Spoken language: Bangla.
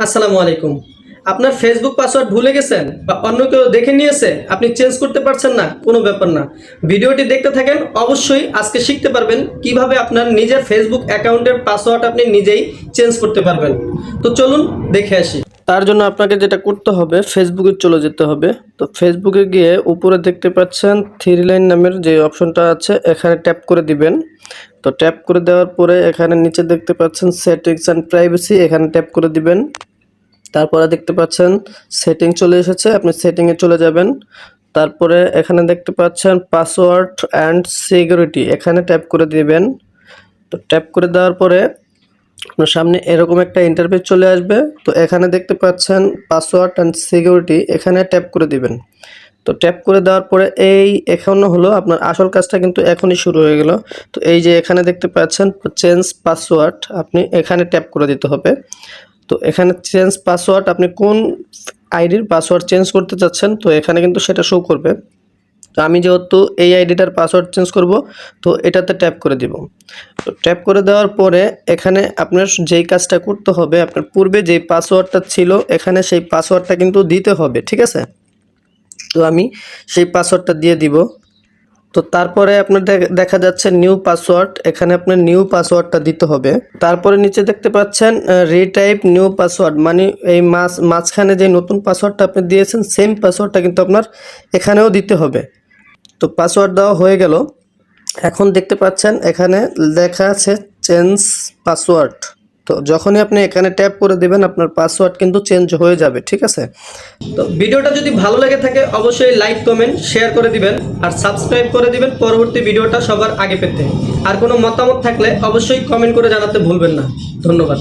আসসালামু আলাইকুম। আপনার ফেসবুক পাসওয়ার্ড ভুলে গেছেন বা অন্য কেউ দেখে নিয়েছে, আপনি চেঞ্জ করতে পারছেন না, কোনো ব্যাপার না। ভিডিওটি দেখতে থাকেন, অবশ্যই আজকে শিখতে পারবেন কীভাবে আপনার নিজের ফেসবুক অ্যাকাউন্টের পাসওয়ার্ড আপনি নিজেই চেঞ্জ করতে পারবেন। তো চলুন দেখে আসি। তার জন্য আপনাকে যেটা করতে হবে ফেসবুকে চলে যেতে হবে। তো ফেসবুকে গিয়ে উপরে দেখতে পাচ্ছেন থ্রি লাইন নামের যে অপশনটা আছে, এখানে ট্যাপ করে দিবেন। তো ট্যাপ করে দেওয়ার পরে এখানে নিচে দেখতে পাচ্ছেন সেটিংস অ্যান্ড প্রাইভেসি এখানে ট্যাপ করে দিবেন। তারপরে দেখতে পাচ্ছেন সেটিং চলে এসেছে, আপনি সেটিংয়ে চলে যাবেন। তারপরে এখানে দেখতে পাচ্ছেন পাসওয়ার্ড অ্যান্ড সিকিউরিটি এখানে ট্যাপ করে দিবেন। তো ট্যাপ করে দেওয়ার পরে আপনার সামনে এরকম একটা ইন্টারফেস চলে আসবে। তো এখানে দেখতে পাচ্ছেন পাসওয়ার্ড অ্যান্ড সিকিউরিটি এখানে ট্যাপ করে দিবেন। তো ট্যাপ করে দেওয়ার পরে এই এখনও হলো আপনার আসল কাজটা কিন্তু এখনই শুরু হয়ে গেল। তো এই যে এখানে দেখতে পাচ্ছেন চেঞ্জ পাসওয়ার্ড আপনি এখানে ট্যাপ করে দিতে হবে। তো এখানে চেঞ্জ পাসওয়ার্ড আপনি কোন আইডির পাসওয়ার্ড চেঞ্জ করতে চাচ্ছেন, তো এখানে কিন্তু সেটা শো করবে। তো আমি যেহেতু এই আইডিটার পাসওয়ার্ড চেঞ্জ করব, তো এটাতে ট্যাপ করে দিব। তো ট্যাপ করে দেওয়ার পরে এখানে আপনার যেই কাজটা করতে হবে, আপনার পূর্বে যেই পাসওয়ার্ডটা ছিল, এখানে সেই পাসওয়ার্ডটা কিন্তু দিতে হবে, ঠিক আছে? তো আমি সেই পাসওয়ার্ডটা দিয়ে দিব। তো তারপরে আপনার দেখ- যাচ্ছে নিউ পাসওয়ার্ড এখানে আপনার নিউ পাসওয়ার্ডটা দিতে হবে। তারপরে নিচে দেখতে পাচ্ছেন রিটাইপ নিউ পাসওয়ার্ড মানে এই মাঝ মাঝখানে যে নতুন পাসওয়ার্ডটা আপনি দিয়েছেন সেম পাসওয়ার্ডটা কিন্তু আপনার এখানেও দিতে হবে। তো পাসওয়ার্ড দেওয়া হয়ে গেল। এখন দেখতে পাচ্ছেন, এখানে লেখা আছে চেঞ্জ পাসওয়ার্ড তো যখনই আপনি এখানে ট্যাপ করে দেবেন, আপনার পাসওয়ার্ড কিন্তু চেঞ্জ হয়ে যাবে, ঠিক আছে? তো ভিডিওটা যদি ভালো লেগে থাকে, অবশ্যই লাইক কমেন্ট শেয়ার করে দিবেন আর সাবস্ক্রাইব করে দিবেন পরবর্তী ভিডিওটা সবার আগে পেতে। আর কোনো মতামত থাকলে অবশ্যই কমেন্ট করে জানাতে ভুলবেন না। ধন্যবাদ।